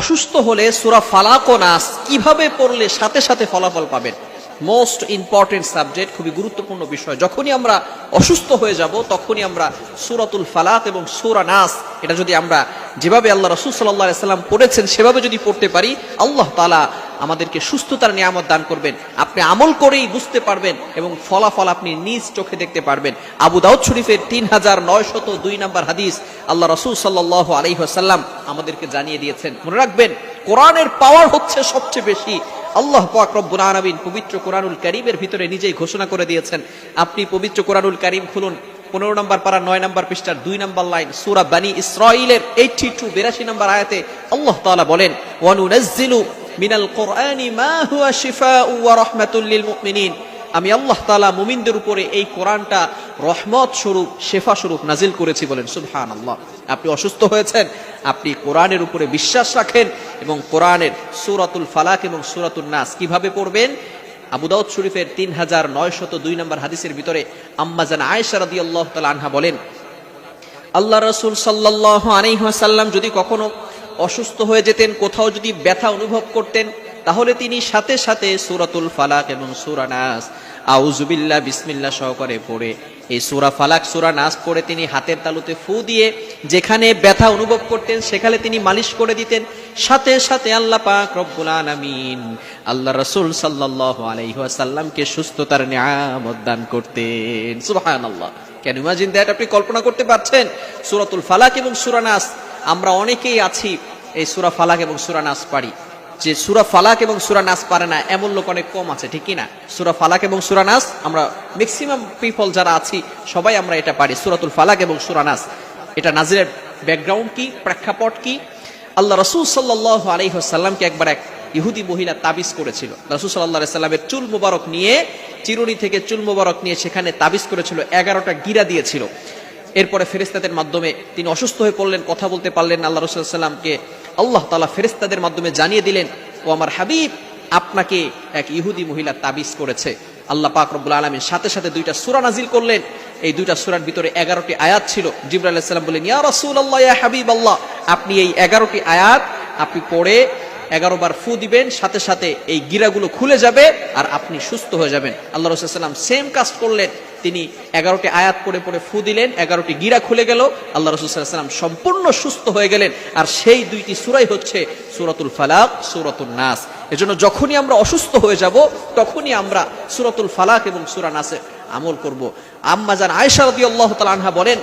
অসুস্থ হলে সুরা ফালাক ও নাস কীভাবে পড়লে সাথে সাথে ফলাফল পাবেন? মোস্ট ইম্পর্টেন্ট সাবজেক্ট খুবই গুরুত্বপূর্ণ বিষয়। যখনই আমরা অসুস্থ হয়ে যাব, তখনই আমরা সুরাতুল ফালাক এবং সুরা নাস, এটা যদি আমরা যেভাবে আল্লাহ রসুল সাল্লাহ সাল্লাম পড়েছেন, সেভাবে যদি পড়তে পারি, আল্লাহ তালা আমাদেরকে সুস্থতার নিয়ামত দান করবেন। আপনি আমল করেই বুঝতে পারবেন এবং ফলাফল আপনি নিজ চোখে দেখতে পারবেন। আবু দাউদ শরীফের তিন হাজার নয়শত দুই নম্বর হাদিস আল্লাহ রসুল সাল্লাহ আলহিহাসাল্লাম আমাদেরকে জানিয়ে দিয়েছেন। মনে রাখবেন, কোরআনের পাওয়ার হচ্ছে সবচেয়ে বেশি। আল্লাহ পাক পবিত্র কোরআনুল কারিমের ভিতরে নিজেই ঘোষণা করে দিয়েছেন। আপনি পবিত্র কোরআনুল কারিম খুলুন। পনেরো নম্বর পারা, নয় নম্বর পৃষ্ঠার দুই নম্বর লাইন, সুরা ইসরাইলের এইটি টু বিরাশি নম্বর আয়াতে আল্লাহ তাআলা বলেন ওয়ানুনাজ্জিলু মিনাল কোরআনি মা হুয়া শিফাউ ওয়া রাহমাতুল লিল মুমিনিন। আমি আল্লাহ তাআলা মুমিনদের উপরে এই কোরআনটা রহমত স্বরূপ, শেফা স্বরূপ নাজিল করেছি বলেন সুবহান আল্লাহ আপনি অসুস্থ হয়েছেন, আপনি কোরআনের উপরে বিশ্বাস রাখেন এবং কোরআনের সূরাতুল ফালাক এবং সূরাতুন নাস কীভাবে পড়বেন? আবু দাউদ শরীফের তিন হাজার নয়শত দুই নম্বর হাদিসের ভিতরে আম্মাজান আয়েশা রাদিয়াল্লাহু তাআলা আনহা বলেন, আল্লাহ রসুল সাল্লাহ আলাইহাসাল্লাম যদি কখনো অসুস্থ হয়ে যেতেন, কোথাও যদি ব্যথা অনুভব করতেন, তাহলে তিনি সাথে সাথে সুরাতুল ফালাক এবং সুরা নাস আউজুবিল্লাহ বিসমিল্লাহ সহকারে পড়ে। এই সুরা ফালাক, সুরা নাস পড়ে তিনি হাতের তালুতে ফু দিয়ে যেখানে ব্যথা অনুভব করতেন, সেখানে তিনি মালিশ করে দিতেন। সাথে সাথে আল্লাহ পাক রব্বুল আলামিন আল্লাহ রসুল সাল্লাহ আলাইহাসাল্লামকে সুস্থতার নিয়ামত দান করতেন। সুবহানাল্লাহ। ক্যান ইমাজিন দ্যাট আপনি কল্পনা করতে পারছেন? সুরাতুল ফালাক এবং সুরা নাস আমরা অনেকেই আছি এই সুরা ফালাক এবং সুরা নাস পারি যে সুরা ফালাক এবং সুরা নাস পারে না, এমন লোক অনেক কম আছে, ঠিক না? সুরা ফালাক এবং সুরা নাস, আমরা ম্যাক্সিমাম পিপল যারা আছি, সবাই আমরা এটা পারি, সুরাতুল ফালাক এবং সুরা নাস। এটা নাজিরের ব্যাকগ্রাউন্ড কি, প্রেক্ষাপট কি? আল্লাহ রসুল সাল্লাহ আলহিহাসাল্লামকে একবার এক ইহুদি মহিলা তাবিজ করেছিল। রসুল সাল্লাহ সাল্লামের চুল মুবারক নিয়ে, চিরুনি থেকে চুল মুবারক নিয়ে সেখানে তাবিজ করেছিল, এগারোটা গিরা দিয়েছিল। এরপরে ফেরেস্তাদের মাধ্যমে তিনি অসুস্থ হয়ে পড়লেন, কথা বলতে পারলেন আল্লাহ রসুল্লামকে আল্লাহ তালা ফেরেস্তাদের মাধ্যমে জানিয়ে দিলেন, ও আমার হাবিব, আপনাকে এক ইহুদি মহিলা তাবিজ করেছে। আল্লাহ পাক রব্বুল আলমীর সাথে সাথে দুইটা সুরা নাজিল করলেন। এই দুইটা সুরার ভিতরে এগারোটি আয়াত ছিল। জিবরা আলাহিসাল্লাম বললেন, ইয়া রসুল আল্লাহ হাবিব আল্লাহ আপনি এই এগারোটি আয়াত আপনি পড়ে এগারো বার ফু দিবেন, সাথে সাথে এই গিরাগুলো খুলে যাবে আর আপনি সুস্থ হয়ে যাবেন। আল্লাহ রসুলাম সেম কাজ করলেন। তিনি এগারোটি আয়াত পড়ে পড়ে ফু দিলেন, এগারোটি গিরা খুলে গেল। আল্লাহ রসুলাম সম্পূর্ণ সুস্থ হয়ে গেলেন। আর সেই দুইটি সুরাই হচ্ছে সুরাতুল ফালাক সুরাতুল নাস। এজন্য যখনই আমরা অসুস্থ হয়ে যাব, তখনই আমরা সুরাতুল ফালাক এবং সুরা নাসে আমল করব। আম্মা জান আয়সা রদি আল্লাহ আনহা বলেন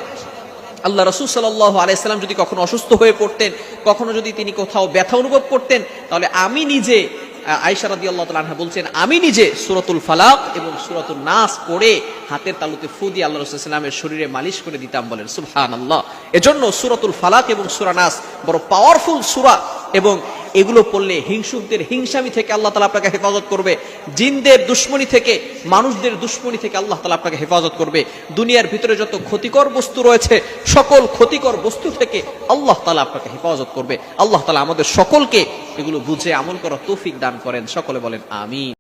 আল্লাহ রসুল সাল্লাহ আলাইসাল্লাম যদি কখনো অসুস্থ হয়ে পড়তেন, কখনো যদি তিনি কোথাও ব্যথা অনুভব করতেন, তাহলে আমি নিজে আয়সা রাদি আল্লাহ তালা বলছেন, আমি নিজে সুরতুল ফালাক এবং সুরতুল নাস করে হাতের তালুতে ফু দিয়ে আল্লাহ রসুলামের শরীরে মালিশ করে দিতাম বলেন সুবহান আল্লাহ এজন্য সুরতুল ফালাক এবং সুরা নাস বড় পাওয়ারফুল সুরা এবং এগুলো পড়লে হিংসুকদের হিংসামি থেকে আল্লাহ তালা আপনাকে হেফাজত করবে, জিনদের দুশ্মনী থেকে, মানুষদের দুশ্মনী থেকে আল্লাহ তালা আপনাকে হেফাজত করবে। দুনিয়ার ভিতরে যত ক্ষতিকর বস্তু রয়েছে, সকল ক্ষতিকর বস্তু থেকে আল্লাহ তালা আপনাকে হেফাজত করবে। আল্লাহ তালা আমাদের সকলকে এগুলো বুঝে আমল করা তৌফিক দান করেন। সকলে বলেন আমি